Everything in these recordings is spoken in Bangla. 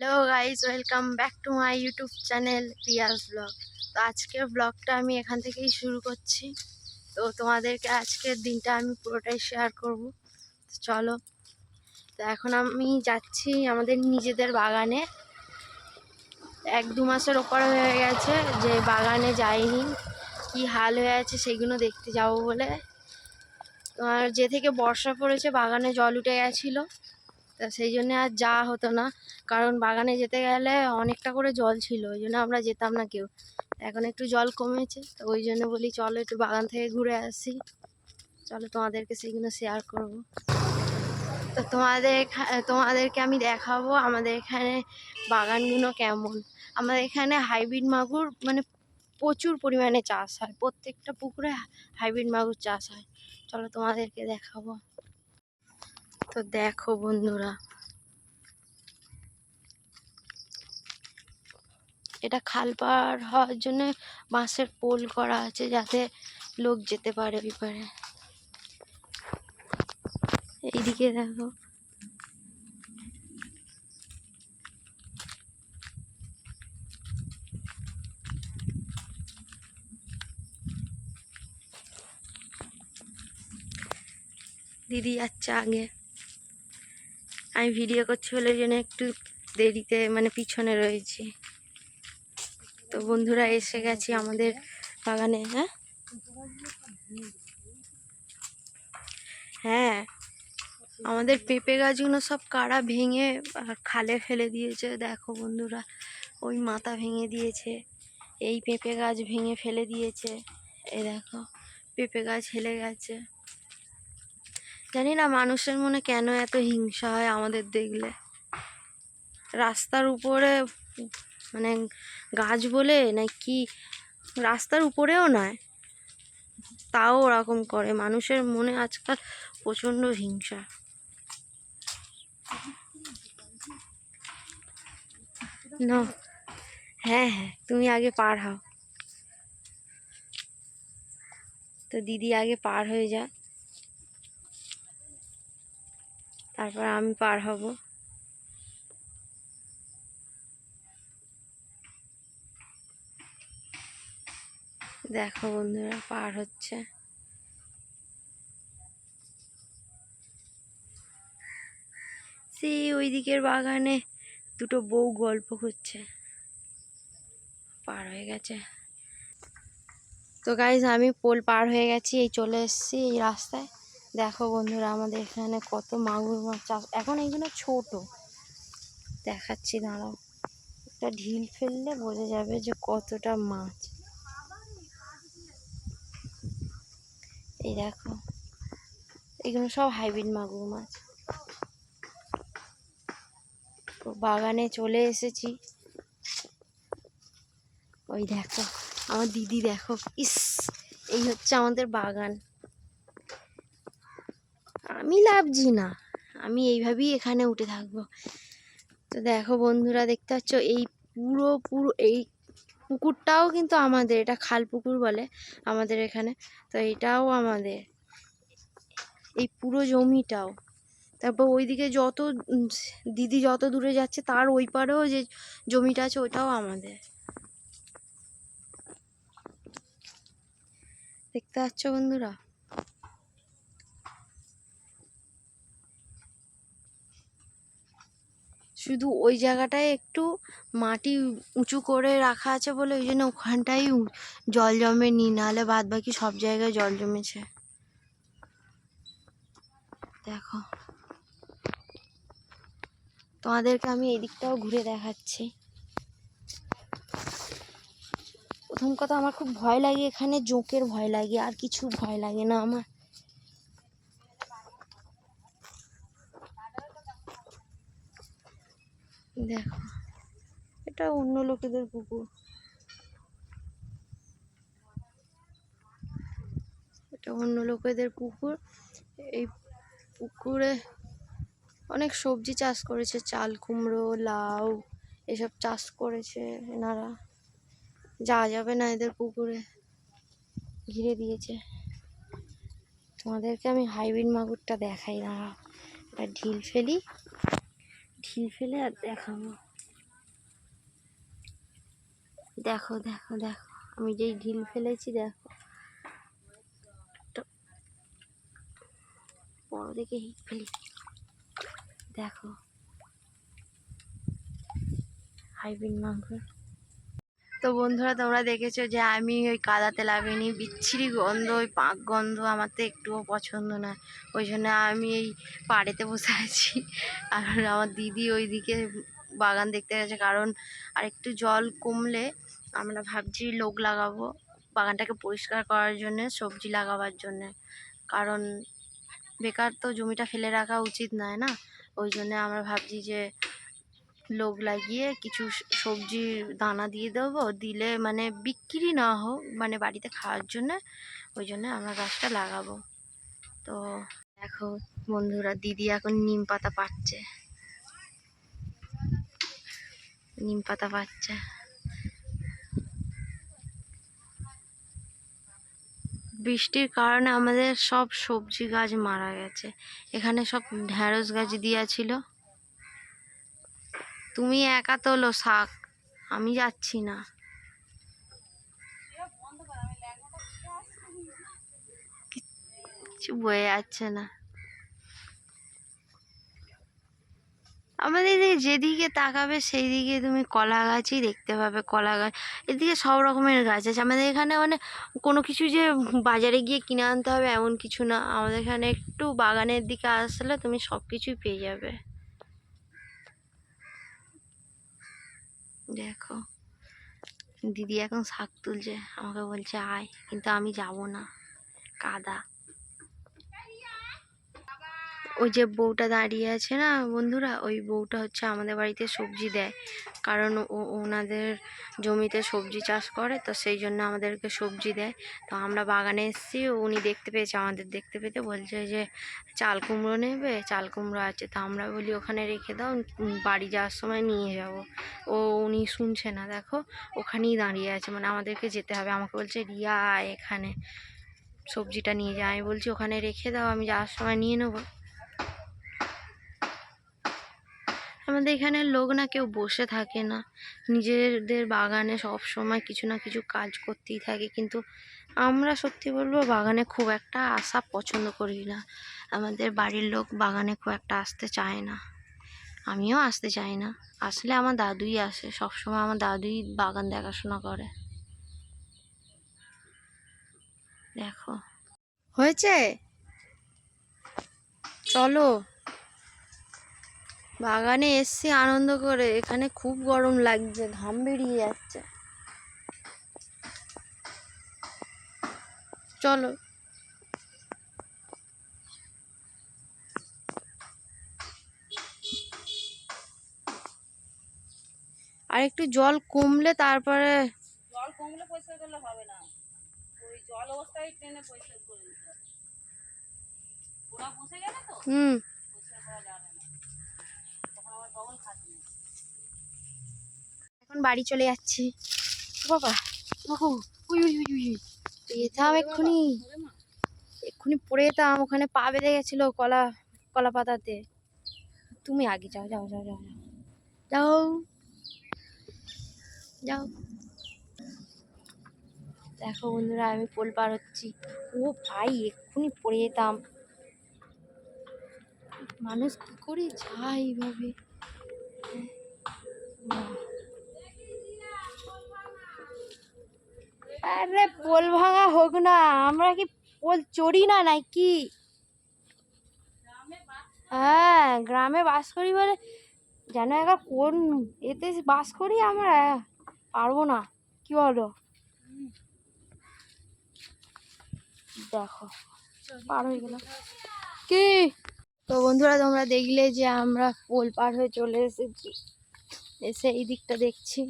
Hello guys welcome back to my YouTube channel Riaz vlog তো আজকের ব্লগটা আমি এখান থেকেই শুরু করছি। তো তোমাদেরকে আজকের দিনটা আমি পুরোটাই শেয়ার করব। চলো। তো এখন আমি যাচ্ছি আমাদের নিজেদের বাগানে। এক দু মাসের ওপর হয়ে গেছে যে বাগানে যাইনি। কি হাল হয়ে আছে সেগুলো দেখতে যাব বলে। তোমার যে থেকে বর্ষা পড়েছে বাগানে জল উঠে গেছিল। তা সেই জন্যে আর যাওয়া হতো না। কারণ বাগানে যেতে গেলে অনেকটা করে জল ছিল, ওই জন্য আমরা যেতাম না কেউ। এখন একটু জল কমেছে, তো ওই জন্য বলি চলো একটু বাগান থেকে ঘুরে আসি। চলো তোমাদেরকে সেগুলো শেয়ার করব। তো তোমাদের তোমাদেরকে আমি দেখাবো আমাদের এখানে বাগানগুলো কেমন। আমাদের এখানে হাইব্রিড মাগুর মানে প্রচুর পরিমাণে চাষ হয়, প্রত্যেকটা পুকুরে হাইব্রিড মাগুর চাষ হয়। চলো তোমাদেরকে দেখাবো। তো দেখো বন্ধুরা। এটা খাল পার হওয়ার জন্য বাঁশের পোল করা আছে যাতে লোক যেতে পারে ওই এইদিকে দেখো। দিদি যাচ্ছে আগে। আমি ভিডিও করছি বলে জন্য একটু দেরিতে মানে পিছনে রয়েছি। তো বন্ধুরা, এসে গেছি আমাদের বাগানে হ্যাঁ? হ্যাঁ আমাদের পেঁপে গাছগুলো সব কাড়া ভেঙে খালে ফেলে দিয়েছে। দেখো বন্ধুরা, ওই মাথা ভেঙে দিয়েছে, এই পেঁপে গাছ ভেঙে ফেলে দিয়েছে। এ দেখো, পেঁপে গাছ হেলে গেছে। জানি না মানুষের মনে কেন এত হিংসা হয় আমাদের দেখলে। রাস্তার উপরে মানে গাছ বলে না কি, রাস্তার উপরেও নয়। তাও ওরকম করে। মানুষের মনে আজকাল প্রচণ্ড হিংসা। না। হ্যাঁ হ্যাঁ তুমি আগে পার হও। তো দিদি আগে পার হয়ে যা তারপর আমি পার হব। দেখো বন্ধুরা, পার হচ্ছে। সেই ওই দিকের বাগানে দুটো বউ গল্প করছে। পার হয়ে গেছে। তো গাইজ আমি পোল পার হয়ে গেছি, এই চলে এসেছি এই রাস্তায়। দেখো বন্ধুরা, আমাদের এখানে কত মাগুর মাছ চাষ, এখন এইগুলো ছোট। দেখাচ্ছি, দাঁড়াও। একটা ঢিল ফেললে বোঝা যাবে যে কতটা মাছ। এই দেখো, এগুলো সব হাইব্রিড মাগুর মাছ। বাগানে চলে এসেছি। ওই দেখো, আমার দিদি দেখো, ইস, এই হচ্ছে আমাদের বাগান। আমি লাভছি না, আমি এইভাবেই এখানে উঠে থাকব। তো দেখো বন্ধুরা, দেখতে পাচ্ছ? এই পুরো পুরো, এই পুকুরটাও কিন্তু আমাদের, এটা খাল পুকুর বলে আমাদের এখানে, তো এটাও আমাদের। এই পুরো জমিটাও। তারপর ওইদিকে যত দিদি যত দূরে যাচ্ছে, তার ওই পারেও যে জমিটা আছে, ওটাও আমাদের। দেখতে পাচ্ছ বন্ধুরা? শুধু ওই জায়গাটায় একটু মাটি উঁচু করে রাখা আছে বলে ওই জন্য ওখানটাই জল জমে নি নাহলে বাদ বাকি সব জায়গায় জল জমেছে। দেখো। তোমাদেরকে আমি এই দিকটাও ঘুরে দেখাচ্ছি। প্রথম কথা, আমার খুব ভয় লাগে এখানে, জোঁকের ভয় লাগে, আর কিছু ভয় লাগে না আমার। দেখো। এটা অন্য লোকেদের পুকুর। এটা অন্য লোকেদের পুকুর। এই পুকুরে অনেক সবজি চাষ করেছে, চাল, কুমড়ো, লাউ, এসব চাষ করেছে এনারা। যাওয়া যাবে না এদের পুকুরে। ঘিরে দিয়েছে। তোমাদেরকে আমি হাইব্রিড মাগুরটা দেখাই না এটা ঢিল ফেলি। ঢিল ফেলে আর দেখাবো। দেখো দেখো দেখো। আমি যেই ঢিল ফেলেছি, দেখো। বড় দেখে হিট ফেলি দেখো। হাইব্রিড মাংস। তো বন্ধুরা, তোমরা দেখেছ যে আমি ওই কাদাতে লাগাইনি বিচ্ছিরি গন্ধ, ওই পাক গন্ধ আমার তো একটুও পছন্দ না। ওই জন্য আমি এই পাড়েতে বসে আছি। আর আমার দিদি ওইদিকে বাগান দেখতে গেছে, কারণ আর একটু জল কমলে আমরা ভাবছি লোক লাগাবো বাগানটাকে পরিষ্কার করার জন্য, সবজি লাগাবার জন্য। কারণ বেকার তো জমিটা ফেলে রাখা উচিত নয় না? ওই জন্য আমরা ভাবছি যে লোক লাগিয়ে কিছু সবজির দানা দিয়ে দেবো। দিলে মানে বিক্রি না হোক মানে বাড়িতে খাওয়ার জন্য, ওই জন্য আমরা গাছটা লাগাবো। তো দেখো বন্ধুরা, দিদি এখন নিম পাতা পাচ্ছে। নিম পাতা পাচ্ছে। বৃষ্টির কারণে আমাদের সব সবজি গাছ মারা গেছে। এখানে সব ঢ্যাঁড়স গাছ দিয়া ছিল। তুমি একা তোলো শাক, আমি যাচ্ছি না। কিছু বয়ে যাচ্ছে না। আমাদের এদিকে যেদিকে তাকাবে সেই দিকে তুমি কলা গাছই দেখতে পাবে, কলা গাছ। এদিকে সব রকমের গাছ আছে। আমাদের এখানে মানে কোনো কিছু যে বাজারে গিয়ে কিনে আনতে হবে, এমন কিছু না। আমাদের এখানে একটু বাগানের দিকে আসলে তুমি সব কিছুই পেয়ে যাবে। দেখো। দিদি এখন শাক তুলছে আমাকে বলছে আয় কিন্তু আমি যাব না কাদা। ওই যে বউটা দাঁড়িয়ে আছে না বন্ধুরা, ওই বউটা হচ্ছে আমাদের বাড়িতে সবজি দেয়। কারণ ও, ওনাদের জমিতে সবজি চাষ করে, তো সেই জন্য আমাদেরকে সবজি দেয়। তো আমরা বাগানে এসেছি, উনি দেখতে পেয়েছে, আমাদের দেখতে পেতে বলছে যে, চাল কুমড়ো নেবে, চাল কুমড়ো আছে। তো আমরা বলি, ওখানে রেখে দাও বাড়ি যাওয়ার সময় নিয়ে যাব। ও, উনি শুনছে না, দেখো, ওখানেই দাঁড়িয়ে আছে। মানে আমাদেরকে যেতে হবে। আমাকে বলছে, রিয়া এখানে। সবজিটা নিয়ে যায় আমি বলছি, ওখানে রেখে দাও, আমি যাওয়ার সময় নিয়ে নেব। আমাদের এখানে লোক না কেউ বসে থাকে না। নিজেদের বাগানে সব সময় কিছু না কিছু কাজ করতেই থাকে। কিন্তু আমরা সত্যি বলব, বাগানে খুব একটা আসা পছন্দ করি না। আমাদের বাড়ির লোক বাগানে খুব একটা আসতে চায় না। আমিও আসতে চাই না। আসলে আমার দাদুই আসে। সবসময় আমার দাদুই বাগান দেখাশোনা করে। দেখো। হয়েছে? চলো। বাগানে এসছি আনন্দ করে এখানে খুব গরম লাগছে ঘাম বেরিয়ে যাচ্ছে। চলো। আর একটু জল কমলে তারপরে জল কমলে পরিষ্কার করলে হবে না। ওই জল অবস্থায় ট্রেনে পরিষ্কার করে হবে। ওরা বসে গেলে তো? হুম। পরিষ্কার করা যাবে না। এখন বাড়ি চলে যাচ্ছি। বাবা বাবু উই উই উই উই। যেতাম এক্ষুনি। এক্ষুনি পড়ে যেতাম, ওখানে পা বেঁধে গেছিল কলা কলা পাতাতে। তুমি আগে যাও যাও যাও যাও যাও। যাও। দেখো বন্ধুরা, আমি পোল পার হচ্ছি। ও ভাই, এক্ষুনি পড়ে যেতাম। মানুষ কি করে যায় এইভাবে। আরে পোল ভাঙা হোক না, আমরা কি পোল চড়ি না নাকি? হ্যাঁ গ্রামে বাস করি বলে জানো একবার কোন এতে বাস করি আমরা? পারব না, কি বলো? দেখো, পার হয়ে গেলাম। কি? তো বন্ধুরা, তোমরা দেখলে যে আমরা পোল পার হয়ে চলে এসেছি। এসে এই দিকটা দেখছি।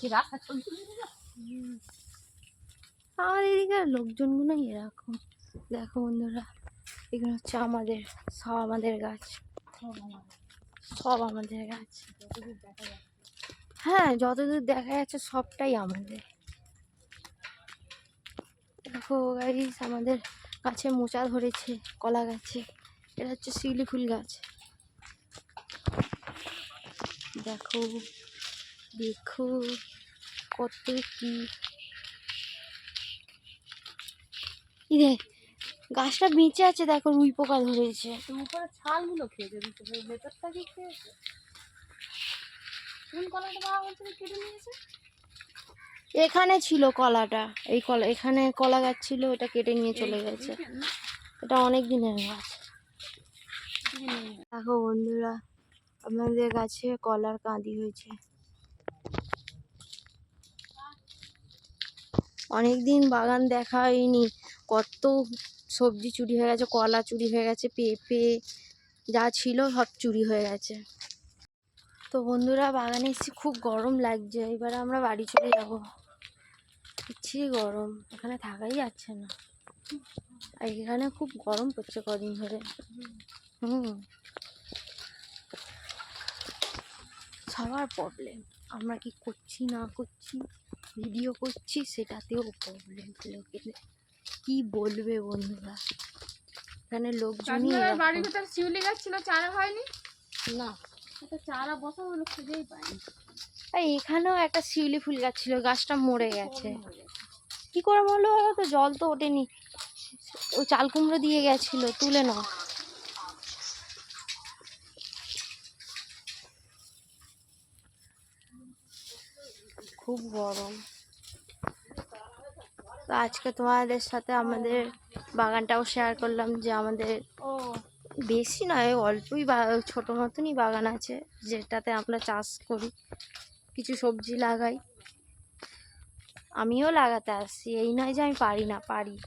কি রাস্তা চলছে? আমার এদিকের লোকজনগুলো এরকম। দেখো বন্ধুরা এগুলো হচ্ছে আমাদের সব আমাদের গাছ। সব আমাদের। গাছ। হ্যাঁ যতদূর দেখা যাচ্ছে সবটাই আমাদের। দেখো গাইস আমাদের গাছে মোচা ধরেছে কলা গাছে। এটা হচ্ছে শিউলি ফুল গাছ। দেখো দেখো কত কি। ইরে গাছটা বেঁচে আছে দেখো রুই পোকা ধরেছে। উপরে ছালগুলো খেয়েছে ভেতরটা কি খেয়েছে? কোন কলাটা বাবা বলছিল কেটে নিয়েছে? এখানে ছিল কলাটা এই কলা এখানে কলা গাছ ছিল ওটা কেটে নিয়ে চলে গেছে। এটা অনেক দিনের গাছ। দেখো বন্ধুরা আমাদের গাছে কলার কাঁদি হয়েছে। অনেক দিন বাগান দেখা হয়নি। কত সবজি চুরি হয়ে গেছে, কলা চুরি হয়ে গেছে, পেঁপে যা ছিল সব চুরি হয়ে গেছে। তো বন্ধুরা, বাগানে এসেছি, খুব গরম লাগছে। এবারে আমরা বাড়ি চলে যাব। ইচ্ছে গরম, এখানে থাকাই যাচ্ছে না। আর এখানে খুব গরম পড়ছে কদিন ধরে। হুম। সবার প্রবলেম আমরা কি করছি না করছি ভিডিও করছি সেটাতেও প্রবলেম লোকের কি বলবে বন্ধুরা? এখানে লোকজনই। বাড়ির ভেতর শিউলি গাছ ছিল চারা হয়নি? না। একটা চারা বসা হলো খুঁজেই পাইনি। এখানেও একটা শিউলি ফুল গাছ ছিল গাছটা মরে গেছে। কি করে মরলো বলো তো? জল তো ওঠেনি। ও চাল কুমড়ো দিয়ে গেছিল তুলে নাও। খুব গরম। তো আজকে তোমাদের সাথে আমাদের বাগানটাও শেয়ার করলাম যে আমাদের বেশি নয় অল্পই বা- ছোট মতনই বাগান আছে যেটাতে আমরা চাষ করি। কিছু সবজি লাগাই। আমিও লাগাতে আসছি এই নয় যে আমি পারি না পারি।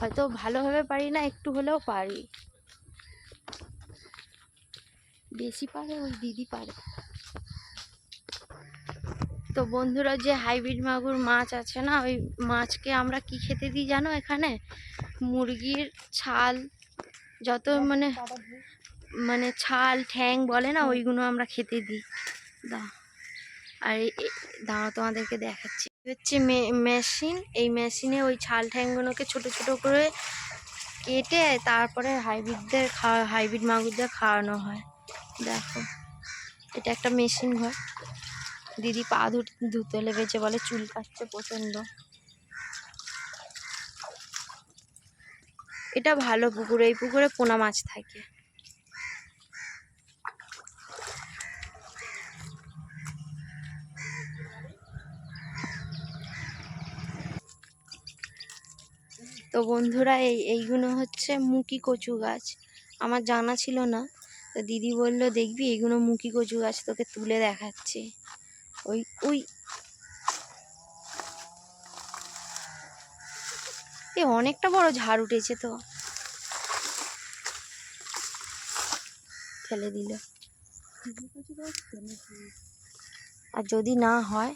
হয়তো ভালোভাবে পারি না একটু হলেও পারি। বেশি পারে ওই দিদি পারে। তো বন্ধুরা যে হাইব্রিড মাগুর মাছ আছে না, ওই মাছকে আমরা কি খেতে দিই জানো এখানে? মুরগির ছাল, যত মানে মানে ছাল, ঠ্যাং বলে না, ওইগুলো আমরা খেতে দিই। দা, আর এ- তোমাদেরকে দেখাচ্ছি। হচ্ছে মেশিন, এই মেশিনে ওই ছাল, ঠ্যাংগুলোকে ছোট ছোট করে কেটে তারপরে হাইব্রিডদের খাওয়া হাইব্রিড মাগুরদের খাওয়ানো হয়। দেখো, এটা একটা মেশিন হয়। দিদি পা ধুতে লেগেছে বলে চুল কাটছে প্রচণ্ড। এটা ভালো পুকুর, এই পুকুরে পোনা মাছ থাকে। তো বন্ধুরা, এই, এইগুলো হচ্ছে মুকি কচু গাছ। আমার জানা ছিল না, তো দিদি বলল, দেখবি এইগুলো মুকি কচু গাছ, তোকে তুলে দেখাচ্ছি। ওই ওই। এ অনেকটা বড় ঝাড় উঠেছে তো। ফেলে দিল। আর যদি না হয়?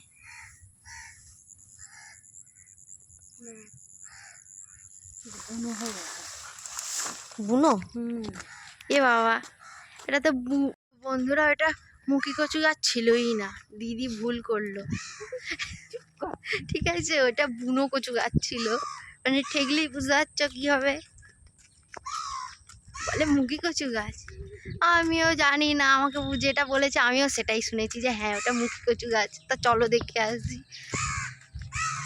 বুনো? হুম। এ বাবা এটা তো বন্ধুরা এটা মুখি কচু গাছ ছিলই না। দিদি ভুল করল। ঠিক আছে, ওটা বুনো কচু গাছ ছিল। মানে ঠেকলেই বুঝতে পারছ কি হবে। বলে মুখি কচু গাছ। আমিও জানি না, আমাকে যেটা বলেছে আমিও সেটাই শুনেছি যে হ্যাঁ ওটা মুখি কচু গাছ। তা চলো দেখে আসি।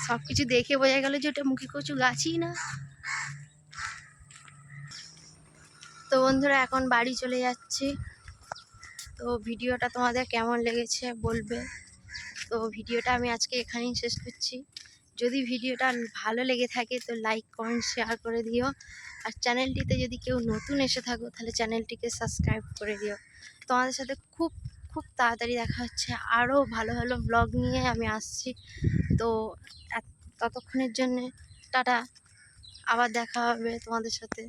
সব কিছু দেখে বোঝা গেল যে ওটা মুখি কচু গাছই না। তো বন্ধুরা, এখন বাড়ি চলে যাচ্ছি। তো ভিডিওটা তোমাদের কেমন লেগেছে বলবে? তো ভিডিওটা আমি আজকে এখানেই শেষ করছি। যদি ভিডিওটা ভালো লেগে থাকে তো লাইক কমেন্ট শেয়ার করে দিও। আর চ্যানেলটিতে যদি কেউ নতুন এসে থাকো তাহলে চ্যানেলটিকে সাবস্ক্রাইব করে দিও। তোমাদের সাথে খুব খুব তাড়াতাড়ি দেখা হচ্ছে। আরও ভালো ভালো ব্লগ নিয়ে আমি আসছি। তো ততক্ষণের জন্যে টাটা। আবার দেখা হবে তোমাদের সাথে।